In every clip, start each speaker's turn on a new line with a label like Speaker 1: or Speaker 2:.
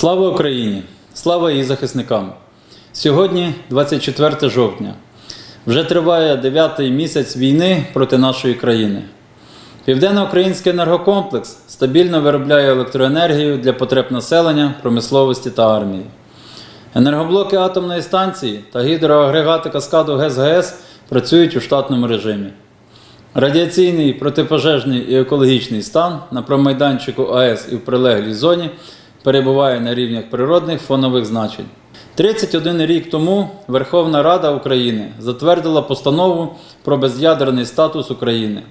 Speaker 1: Слава Україні! Слава її захисникам! Сьогодні 24 жовтня. Вже триває дев'ятий місяць війни проти нашої країни. Південноукраїнський енергокомплекс стабільно виробляє електроенергію для потреб населення, промисловості та армії. Енергоблоки атомної станції та гідроагрегати каскаду ГЕС-ГЕС працюють у штатному режимі. Радіаційний, протипожежний і екологічний стан на промайданчику АЕС і в прилеглій зоні перебуває на рівнях природних фонових значень. 31 рік тому Верховна Рада України затвердила постанову про без'ядерний статус України.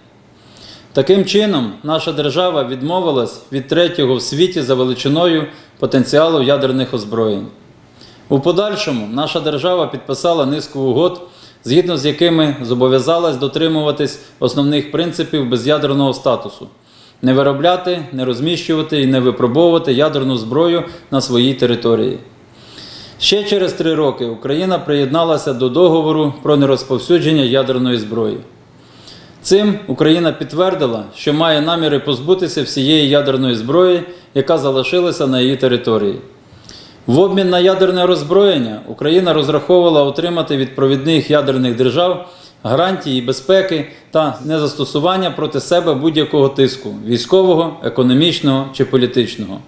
Speaker 1: Таким чином, наша держава відмовилась від третього в світі за величиною потенціалу ядерних озброєнь. У подальшому наша держава підписала низку угод, згідно з якими зобов'язалась дотримуватись основних принципів без'ядерного статусу: не виробляти, не розміщувати і не випробовувати ядерну зброю на своїй території. Ще через три роки Україна приєдналася до договору про нерозповсюдження ядерної зброї. Цим Україна підтвердила, що має наміри позбутися всієї ядерної зброї, яка залишилася на її території. В обмін на ядерне роззброєння Україна розраховувала отримати від провідних ядерних держав гарантії безпеки та незастосування проти себе будь-якого тиску військового, економічного чи політичного.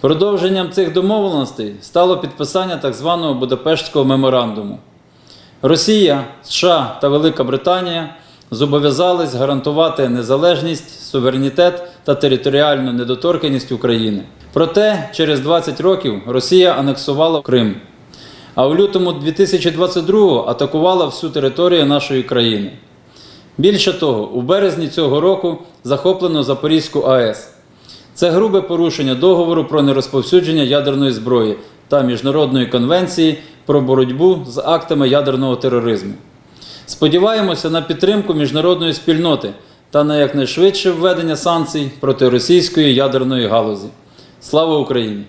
Speaker 1: Продовженням цих домовленостей стало підписання так званого Будапештського меморандуму. Росія, США та Велика Британія зобов'язались гарантувати незалежність, суверенітет та територіальну недоторканність України. Проте через 20 років Росія анексувала Крим, а у лютому 2022 атакувала всю територію нашої країни. Більше того, у березні цього року захоплено Запорізьку АЕС. Це грубе порушення договору про нерозповсюдження ядерної зброї та Міжнародної конвенції про боротьбу з актами ядерного тероризму. Сподіваємося на підтримку міжнародної спільноти та на якнайшвидше введення санкцій проти російської ядерної галузі. Слава Україні!